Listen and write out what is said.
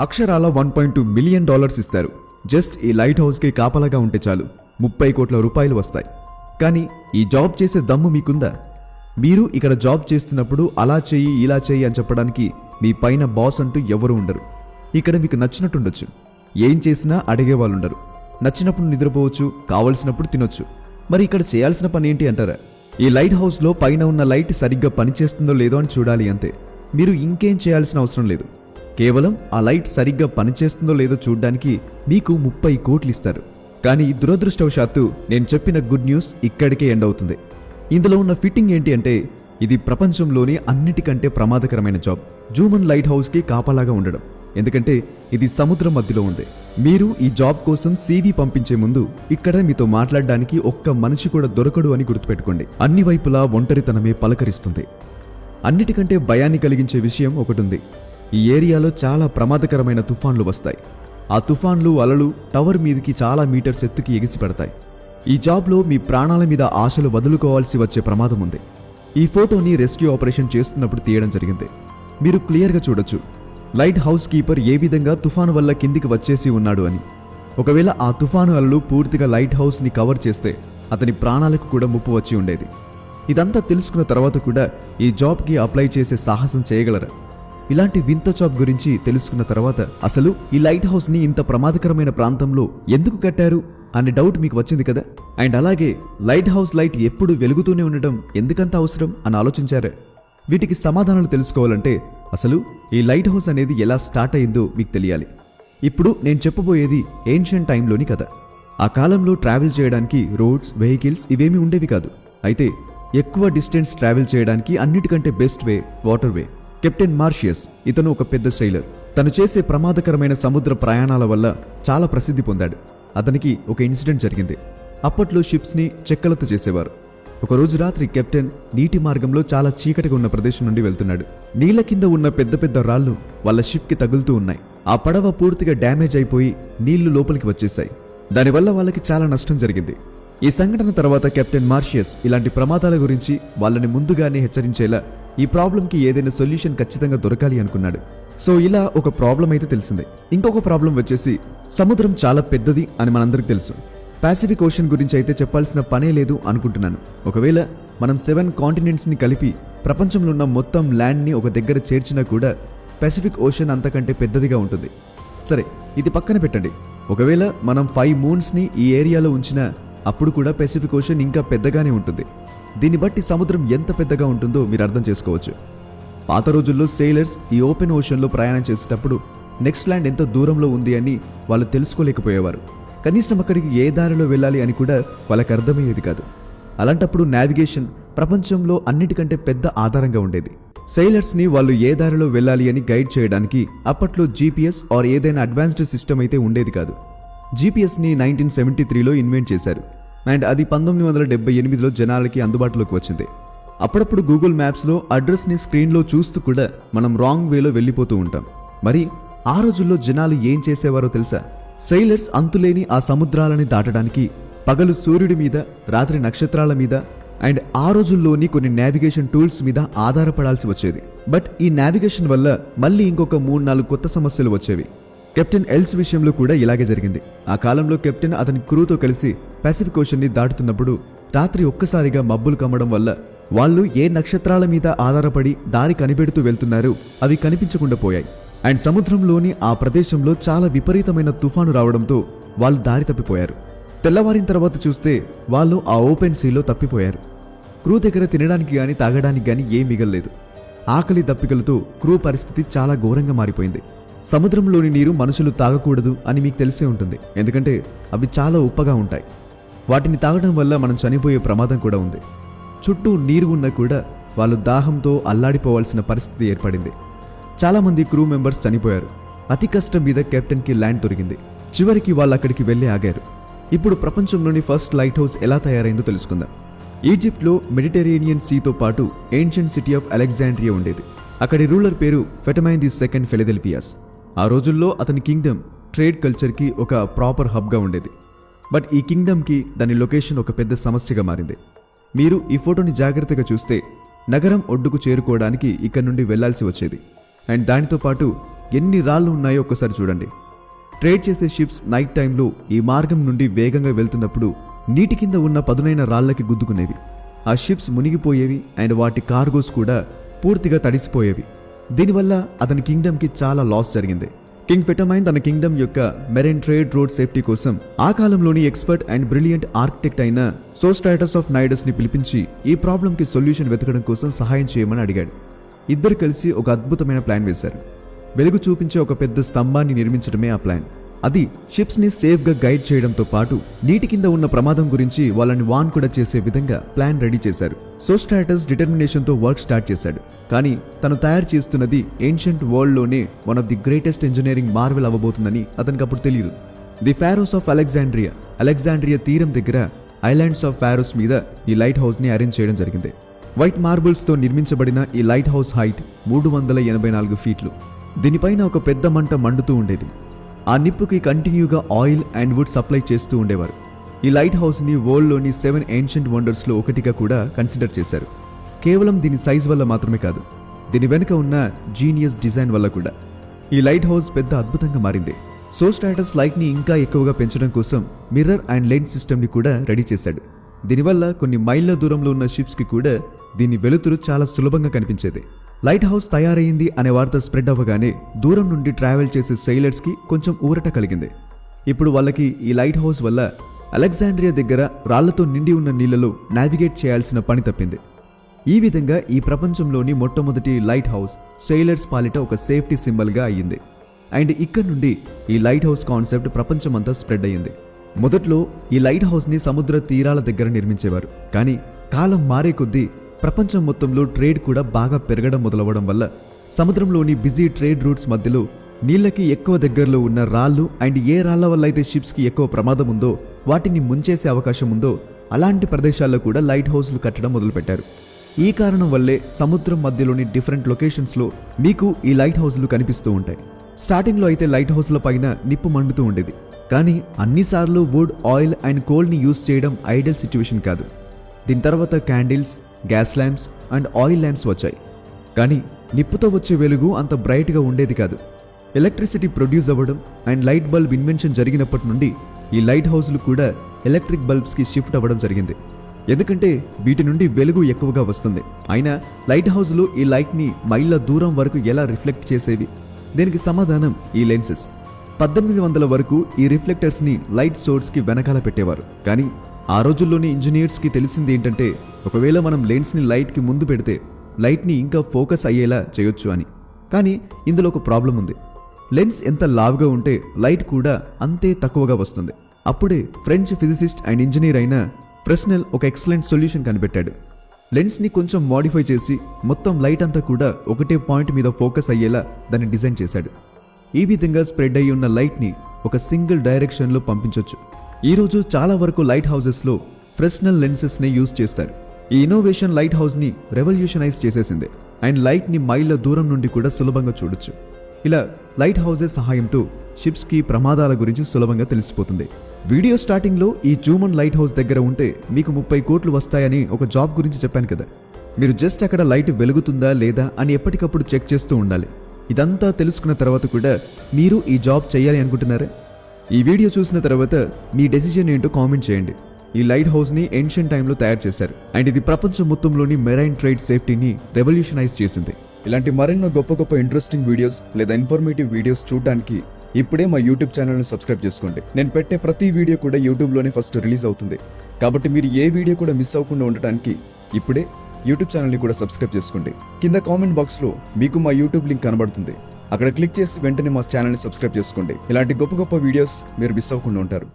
అక్షరాల one point two million dollars ఇస్తారు. Just ఈ లైట్ హౌస్కి కాపలాగా ఉంటే చాలు. ముప్పై కోట్ల రూపాయలు వస్తాయి. కానీ ఈ జాబ్ చేసే దమ్ము మీకుందా? మీరు ఇక్కడ జాబ్ చేస్తున్నప్పుడు అలా చేయి ఇలా చెయ్యి అని చెప్పడానికి మీ పైన బాస్ అంటూ ఎవరు ఉండరు. ఇక్కడ మీకు నచ్చినట్టుండొచ్చు. ఏం చేసినా అడిగే వాళ్ళు ఉండరు నచ్చినప్పుడు నిద్రపోవచ్చు కావలసినప్పుడు తినొచ్చు. మరి ఇక్కడ చేయాల్సిన పని ఏంటి అంటారా? ఈ లైట్ హౌస్లో పైన ఉన్న లైట్ సరిగ్గా పనిచేస్తుందో లేదో అని చూడాలి అంతే. మీరు ఇంకేం చేయాల్సిన అవసరం లేదు. కేవలం ఆ లైట్ సరిగ్గా పనిచేస్తుందో లేదో చూడ్డానికి మీకు ముప్పై కోట్లు ఇస్తారు కానీ దురదృష్టవశాత్తు నేను చెప్పిన గుడ్ న్యూస్ ఇక్కడికే ఎండ్ అవుతుంది. ఇందులో ఉన్న ఫిట్టింగ్ ఏంటి అంటే ఇది ప్రపంచంలోని అన్నిటికంటే ప్రమాదకరమైన జాబ్. జూమన్ లైట్ హౌస్కి కాపలాగా ఉండడం. ఎందుకంటే ఇది సముద్రం మధ్యలో ఉంది. మీరు ఈ జాబ్ కోసం సీవీ పంపించే ముందు ఇక్కడ మీతో మాట్లాడడానికి ఒక్క మనిషి కూడా దొరకడు అని గుర్తుపెట్టుకోండి. అన్ని వైపులా ఒంటరితనమే పలకరిస్తుంది. అన్నిటికంటే భయాన్ని కలిగించే విషయం ఒకటుంది. ఈ ఏరియాలో చాలా ప్రమాదకరమైన తుఫాన్లు వస్తాయి. ఆ తుఫాన్లు అలలు టవర్ మీదకి చాలా మీటర్స్ ఎత్తుకి ఎగిసి పెడతాయి. ఈ జాబ్లో మీ ప్రాణాల మీద ఆశలు వదులుకోవాల్సి వచ్చే ప్రమాదం ఉంది. ఈ ఫోటోని రెస్క్యూ ఆపరేషన్ చేస్తున్నప్పుడు తీయడం జరిగింది. మీరు క్లియర్గా చూడొచ్చు. లైట్ హౌస్ కీపర్ ఏ విధంగా తుఫాను వల్ల కిందికి వచ్చేసి ఉన్నాడు అని. ఒకవేళ ఆ తుఫాను అలలు పూర్తిగా లైట్ హౌస్ని కవర్ చేస్తే అతని ప్రాణాలకు కూడా ముప్పు వచ్చి ఉండేది. ఇదంతా తెలుసుకున్న తర్వాత కూడా ఈ జాబ్కి అప్లై చేసే సాహసం చేయగలరా? ఇలాంటి వింత జాబ్ గురించి తెలుసుకున్న తర్వాత అసలు ఈ లైట్ హౌస్ని ఇంత ప్రమాదకరమైన ప్రాంతంలో ఎందుకు కట్టారు అనే డౌట్ మీకు వచ్చింది కదా? అండ్ అలాగే లైట్ హౌస్ లైట్ ఎప్పుడు వెలుగుతూనే ఉండడం ఎందుకంత అవసరం అని ఆలోచించారే? వీటికి సమాధానాలు తెలుసుకోవాలంటే అసలు ఈ లైట్ హౌస్ అనేది ఎలా స్టార్ట్ అయిందో మీకు తెలియాలి. ఇప్పుడు నేను చెప్పబోయేది ఏన్షియన్ టైంలోని కథ. ఆ కాలంలో ట్రావెల్ చేయడానికి రోడ్స్ వెహికల్స్ ఇవేమీ ఉండేవి కాదు. అయితే ఎక్కువ డిస్టెన్స్ ట్రావెల్ చేయడానికి అన్నిటికంటే best way waterway. Captain మార్షియస్ ఇతను ఒక పెద్ద సైలర్ తను చేసే ప్రమాదకరమైన సముద్ర ప్రయాణాల వల్ల చాలా ప్రసిద్ధి పొందాడు. అతనికి ఒక ఇన్సిడెంట్ జరిగింది. అప్పట్లో షిప్స్ని చెక్కలతో చేసేవారు. ఒక రోజు రాత్రి కెప్టెన్ నీటి మార్గంలో చాలా చీకటిగా ఉన్న ప్రదేశం నుండి వెళ్తున్నాడు. నీళ్ళ కింద ఉన్న పెద్ద పెద్ద రాళ్ళు వాళ్ళ షిప్కి తగులుతూ ఉన్నాయి. ఆ పడవ పూర్తిగా డ్యామేజ్ అయిపోయి నీళ్ళు లోపలికి వచ్చేశాయి. దానివల్ల వాళ్ళకి చాలా నష్టం జరిగింది. ఈ సంఘటన తర్వాత కెప్టెన్ మార్షియస్ ఇలాంటి ప్రమాదాల గురించి వాళ్ళని ముందుగానే హెచ్చరించేలా ఈ ప్రాబ్లంకి ఏదైనా సొల్యూషన్ ఖచ్చితంగా దొరకాలి అనుకున్నాడు. సో ఇలా ఒక ప్రాబ్లం అయితే తెలిసింది. ఇంకొక ప్రాబ్లం వచ్చేసి సముద్రం చాలా పెద్దది అని మనందరికీ తెలుసు. పాసిఫిక్ ఓషన్ గురించి అయితే చెప్పాల్సిన పనే లేదు అనుకుంటున్నాను. ఒకవేళ మనం సెవెన్ కాంటినెంట్స్ని కలిపి ప్రపంచంలో ఉన్న మొత్తం ల్యాండ్ని ఒక దగ్గర చేర్చినా కూడా పెసిఫిక్ ఓషన్ అంతకంటే పెద్దదిగా ఉంటుంది. సరే ఇది పక్కన పెట్టండి. ఒకవేళ మనం ఫైవ్ మూన్స్ని ఈ ఏరియాలో ఉంచినా అప్పుడు కూడా పెసిఫిక్ ఓషన్ ఇంకా పెద్దగానే ఉంటుంది. దీన్ని బట్టి సముద్రం ఎంత పెద్దగా ఉంటుందో మీరు అర్థం చేసుకోవచ్చు. పాత రోజుల్లో సెయిలర్స్ ఈ ఓపెన్ ఓషన్లో ప్రయాణం చేసేటప్పుడు నెక్స్ట్ ల్యాండ్ ఎంత దూరంలో ఉంది అని వాళ్ళు తెలుసుకోలేకపోయేవారు. కనీసం అక్కడికి ఏ దారిలో వెళ్ళాలి అని కూడా వాళ్ళకి అర్థమయ్యేది కాదు. అలాంటప్పుడు నావిగేషన్ ప్రపంచంలో అన్నిటికంటే పెద్ద ఆధారంగా ఉండేది. సెయిలర్స్ని వాళ్ళు ఏ దారిలో వెళ్ళాలి అని గైడ్ చేయడానికి అప్పట్లో జీపీఎస్ ఆర్ ఏదైనా అడ్వాన్స్డ్ సిస్టమ్ అయితే ఉండేది కాదు. జీపీఎస్ని నైన్టీన్ సెవెంటీ త్రీలో ఇన్వెంట్ చేశారు. అండ్ అది పంతొమ్మిది వందల డెబ్బై ఎనిమిదిలో జనాలకి అందుబాటులోకి వచ్చింది. అప్పుడప్పుడు గూగుల్ మ్యాప్స్లో అడ్రస్ని స్క్రీన్లో చూస్తూ కూడా మనం రాంగ్ వేలో వెళ్ళిపోతూ ఉంటాం. మరి ఆ రోజుల్లో జనాలు ఏం చేసేవారో తెలుసా? సెయిలర్స్ అంతులేని ఆ సముద్రాలని దాటడానికి పగలు సూర్యుడి మీద రాత్రి నక్షత్రాల మీద అండ్ ఆ రోజుల్లోని కొన్ని నావిగేషన్ టూల్స్ మీద ఆధారపడాల్సి వచ్చేది. బట్ ఈ నావిగేషన్ వల్ల మళ్ళీ ఇంకొక మూడు నాలుగు కొత్త సమస్యలు వచ్చేవి. కెప్టెన్ ఎల్స్ విషయంలో కూడా ఇలాగే జరిగింది. ఆ కాలంలో కెప్టెన్ అతని క్రూతో కలిసి పెసిఫిక్ ఓషన్ని దాటుతున్నప్పుడు రాత్రి ఒక్కసారిగా మబ్బులు కమ్మడం వల్ల వాళ్ళు ఏ నక్షత్రాల మీద ఆధారపడి దారి కనిపెడుతూ వెళ్తున్నారు అవి కనిపించకుండా పోయాయి. అండ్ సముద్రంలోని ఆ ప్రదేశంలో చాలా విపరీతమైన తుఫాను రావడంతో వాళ్ళు దారి తప్పిపోయారు. తెల్లవారిన తర్వాత చూస్తే వాళ్ళు ఆ ఓపెన్ సీలో తప్పిపోయారు. క్రూ దగ్గర తినడానికి కానీ తాగడానికి కానీ ఏం మిగల్లేదు. ఆకలి దప్పికలతో క్రూ పరిస్థితి చాలా ఘోరంగా మారిపోయింది. సముద్రంలోని నీరు మనుషులు తాగకూడదు అని మీకు తెలిసే ఉంటుంది. ఎందుకంటే అవి చాలా ఉప్పగా ఉంటాయి. వాటిని తాగడం వల్ల మనం చనిపోయే ప్రమాదం కూడా ఉంది. చుట్టూ నీరు ఉన్నా కూడా వాళ్ళు దాహంతో అల్లాడిపోవాల్సిన పరిస్థితి ఏర్పడింది. చాలామంది క్రూ మెంబర్స్ చనిపోయారు. అతి కష్టం మీద కెప్టెన్కి ల్యాండ్ దొరికింది. చివరికి వాళ్ళు అక్కడికి వెళ్ళి ఆగారు. ఇప్పుడు ప్రపంచంలోని ఫస్ట్ లైట్ హౌస్ ఎలా తయారైందో తెలుసుకుందాం. ఈజిప్ట్లో మెడిటరేనియన్ సీతో పాటు ఏన్షియన్ సిటీ ఆఫ్ అలెగ్జాండ్రియా ఉండేది. అక్కడి రూలర్ పేరు ఫెటమైన్ ది సెకండ్ ఫెలిదెల్పియాస్ ఆ రోజుల్లో అతని కింగ్డమ్ ట్రేడ్ కల్చర్కి ఒక ప్రాపర్ హబ్గా ఉండేది. బట్ ఈ కింగ్డమ్కి దాని లొకేషన్ ఒక పెద్ద సమస్యగా మారింది. మీరు ఈ ఫోటోని జాగ్రత్తగా చూస్తే నగరం ఒడ్డుకు చేరుకోవడానికి ఇక్కడ నుండి వెళ్ళాల్సి వచ్చేది. అండ్ దానితో పాటు ఎన్ని రాళ్ళు ఉన్నాయో ఒక్కసారి చూడండి. ట్రేడ్ చేసే షిప్స్ నైట్ టైంలో ఈ మార్గం నుండి వేగంగా వెళ్తున్నప్పుడు నీటి కింద ఉన్న పదునైన రాళ్ళకి గుద్దుకునేవి. ఆ షిప్స్ మునిగిపోయేవి అండ్ వాటి కార్గోస్ కూడా పూర్తిగా తడిసిపోయేవి. దీనివల్ల అతని కింగ్డమ్కి చాలా లాస్ జరిగింది. కింగ్ ఫెటమైన్ తన కింగ్డమ్ యొక్క మెరైన్ ట్రేడ్ రోడ్ సేఫ్టీ కోసం ఆ కాలంలోని ఎక్స్పర్ట్ అండ్ బ్రిలియంట్ ఆర్కిటెక్ట్ అయిన సోస్టాటస్ ఆఫ్ నైడస్ని పిలిపించి ఈ ప్రాబ్లంకి సొల్యూషన్ వెతకడం కోసం సహాయం చేయమని అడిగాడు. ఇద్దరు కలిసి ఒక అద్భుతమైన ప్లాన్ వేశారు. వెలుగు చూపించే ఒక పెద్ద స్తంభాన్ని నిర్మించడమే ఆ ప్లాన్. అది షిప్స్ని సేఫ్గా గైడ్ చేయడంతో పాటు నీటి కింద ఉన్న ప్రమాదం గురించి వాళ్ళని వాన్ కూడా చేసే విధంగా ప్లాన్ రెడీ చేశారు. సోస్టాటస్ డిటర్మినేషన్తో వర్క్ స్టార్ట్ చేశాడు. కానీ తను తయారు చేస్తున్నది ancient వరల్డ్లోనే one of the greatest engineering marvel అవ్వబోతుందని అతనికి అప్పుడు తెలియదు the Pharos of Alexandria Alexandria తీరం దగ్గర ఐలాండ్స్ ఆఫ్ ఫారోస్ మీద ఈ లైట్ హౌస్ని అరేంజ్ చేయడం జరిగింది. వైట్ మార్బుల్స్తో నిర్మించబడిన ఈ లైట్ హౌస్ హైట్ మూడు వందల ఎనభై నాలుగు ఫీట్లు. దీనిపైన ఒక పెద్ద మంట మండుతూ ఉండేది. ఆ నిప్పుకి కంటిన్యూగా ఆయిల్ అండ్ వుడ్ సప్లై చేస్తూ ఉండేవారు. ఈ లైట్ హౌస్ని వరల్డ్లోని సెవెన్ ఏన్షియంట్ వండర్స్లో ఒకటిగా కూడా కన్సిడర్ చేశారు. కేవలం దీని సైజ్ వల్ల మాత్రమే కాదు దీని వెనుక ఉన్న జీనియస్ డిజైన్ వల్ల కూడా. ఈ లైట్ హౌస్ పెద్ద అద్భుతంగా మారింది. సో స్టాటస్ లైట్ని ఇంకా ఎక్కువగా పెంచడం కోసం మిర్రర్ అండ్ లెన్స్ సిస్టమ్ని కూడా రెడీ చేశాడు. దీనివల్ల కొన్ని మైళ్ళ దూరంలో ఉన్న షిప్స్కి కూడా దీని వెలుతురు చాలా సులభంగా కనిపించేది. లైట్ హౌస్ తయారైంది అనే వార్త స్ప్రెడ్ అవ్వగానే దూరం నుండి ట్రావెల్ చేసే సెయిలర్స్కి కొంచెం ఊరట కలిగింది. ఇప్పుడు వాళ్ళకి ఈ లైట్ హౌస్ వల్ల అలెగ్జాండ్రియా దగ్గర రాళ్ళతో నిండి ఉన్న నీళ్ళలో నావిగేట్ చేయాల్సిన పని తప్పింది. ఈ విధంగా ఈ ప్రపంచంలోని మొట్టమొదటి లైట్ హౌస్ సెయిలర్స్ పాలిట ఒక సేఫ్టీ సింబల్గా అయ్యింది. అండ్ ఇక్కడ నుండి ఈ లైట్ హౌస్ కాన్సెప్ట్ ప్రపంచమంతా స్ప్రెడ్ అయ్యింది. మొదట్లో ఈ లైట్ హౌస్ని సముద్ర తీరాల దగ్గర నిర్మించేవారు. కానీ కాలం మారే కొద్దీ ప్రపంచం మొత్తంలో ట్రేడ్ కూడా బాగా పెరగడం మొదలవ్వడం వల్ల సముద్రంలోని బిజీ ట్రేడ్ రూట్స్ మధ్యలో నీళ్ళకి ఎక్కువ దగ్గరలో ఉన్న రాళ్ళు అండ్ ఏ రాళ్ళ వల్ల అయితే షిప్స్కి ఎక్కువ ప్రమాదం ఉందో వాటిని ముంచేసే అవకాశం ఉందో అలాంటి ప్రదేశాల్లో కూడా లైట్ హౌస్లు కట్టడం మొదలుపెట్టారు. ఈ కారణం వల్లే సముద్రం మధ్యలోని డిఫరెంట్ లొకేషన్స్లో మీకు ఈ లైట్ హౌస్లు కనిపిస్తూ ఉంటాయి. స్టార్టింగ్లో అయితే లైట్ హౌస్ల పైన నిప్పు మండుతూ ఉండేది. కానీ అన్నిసార్లు వుడ్ ఆయిల్ అండ్ కోల్ని యూస్ చేయడం ఐడియల్ సిచ్యువేషన్ కాదు. దీని తర్వాత candles gas lamps and oil lamps వచ్చాయి. కానీ నిప్పుతో వచ్చే వెలుగు అంత బ్రైట్గా ఉండేది కాదు. ఎలక్ట్రిసిటీ ప్రొడ్యూస్ అవ్వడం అండ్ లైట్ బల్బ్ ఇన్వెన్షన్ జరిగినప్పటి నుండి ఈ లైట్ హౌస్లు కూడా ఎలక్ట్రిక్ బల్బ్స్కి షిఫ్ట్ అవ్వడం జరిగింది. ఎందుకంటే వీటి నుండి వెలుగు ఎక్కువగా వస్తుంది. అయినా లైట్ హౌస్లు ఈ లైట్ని మైళ్ళ దూరం వరకు ఎలా రిఫ్లెక్ట్ చేసేవి? దీనికి సమాధానం ఈ లెన్సెస్. పద్దెనిమిది వందల వరకు ఈ రిఫ్లెక్టర్స్ని లైట్ సోర్స్కి వెనకాల పెట్టేవారు. కానీ ఆ రోజుల్లోని ఇంజనీర్స్కి తెలిసింది ఏంటంటే ఒకవేళ మనం లెన్స్ని లైట్కి ముందు పెడితే లైట్ని ఇంకా ఫోకస్ అయ్యేలా చేయొచ్చు అని. కానీ ఇందులో ఒక ప్రాబ్లం ఉంది. లెన్స్ ఎంత లావుగా ఉంటే లైట్ కూడా అంతే తక్కువగా వస్తుంది. అప్పుడే ఫ్రెంచ్ ఫిజిసిస్ట్ అండ్ ఇంజనీర్ అయిన ప్రెస్నెల్ ఒక ఎక్సలెంట్ సొల్యూషన్ కనిపెట్టాడు. లెన్స్ని కొంచెం మాడిఫై చేసి మొత్తం లైట్ అంతా కూడా ఒకటే పాయింట్ మీద ఫోకస్ అయ్యేలా దాన్ని డిజైన్ చేశాడు. ఈ విధంగా స్ప్రెడ్ అయి ఉన్న లైట్ని ఒక సింగిల్ డైరెక్షన్లో పంపించవచ్చు ఈరోజు చాలా వరకు లైట్ హౌసెస్లో ఫ్రెస్నల్ లెన్సెస్ని యూజ్ చేస్తారు. ఈ ఇన్నోవేషన్ లైట్ హౌస్ని రెవల్యూషనైజ్ చేసేసింది. అండ్ లైట్ని మైళ్ళ దూరం నుండి కూడా సులభంగా చూడొచ్చు. ఇలా లైట్ హౌజెస్ సహాయంతో షిప్స్కి ప్రమాదాల గురించి సులభంగా తెలిసిపోతుంది. వీడియో స్టార్టింగ్లో ఈ జూమన్ లైట్ హౌస్ దగ్గర ఉంటే మీకు ముప్పై కోట్లు వస్తాయని ఒక జాబ్ గురించి చెప్పాను కదా. మీరు జస్ట్ అక్కడ లైట్ వెలుగుతుందా లేదా అని ఎప్పటికప్పుడు చెక్ చేస్తూ ఉండాలి. ఇదంతా తెలుసుకున్న తర్వాత కూడా మీరు ఈ జాబ్ చేయాలి అనుకుంటున్నారా? ఈ వీడియో చూసిన తర్వాత మీ డెసిజన్ ఏంటో కామెంట్ చేయండి. ఈ లైట్ హౌస్ని ఏన్షియన్ టైంలో తయారు చేశారు. అండ్ ఇది ప్రపంచం మొత్తంలోని మెరైన్ ట్రేడ్ సేఫ్టీని రెవల్యూషనైజ్ చేసింది. ఇలాంటి మరెన్నో గొప్ప గొప్ప ఇంట్రెస్టింగ్ వీడియోస్ లేదా ఇన్ఫర్మేటివ్ వీడియోస్ చూడడానికి ఇప్పుడే మా యూట్యూబ్ ఛానల్ని సబ్స్క్రైబ్ చేసుకోండి. నేను పెట్టే ప్రతి వీడియో కూడా యూట్యూబ్లోనే ఫస్ట్ రిలీజ్ అవుతుంది. కాబట్టి మీరు ఏ వీడియో కూడా మిస్ అవ్వకుండా ఉండటానికి ఇప్పుడే యూట్యూబ్ ఛానల్ని కూడా సబ్స్క్రైబ్ చేసుకోండి. కింద కామెంట్ బాక్స్లో మీకు మా యూట్యూబ్ లింక్ కనబడుతుంది. అక్కడ క్లిక్ చేసి వెంటనే మా ఛానల్ని సబ్స్క్రైబ్ చేసుకోండి. ఇలాంటి గొప్ప గొప్ప వీడియోస్ మీరు మిస్ అవ్వకుండా ఉంటారు.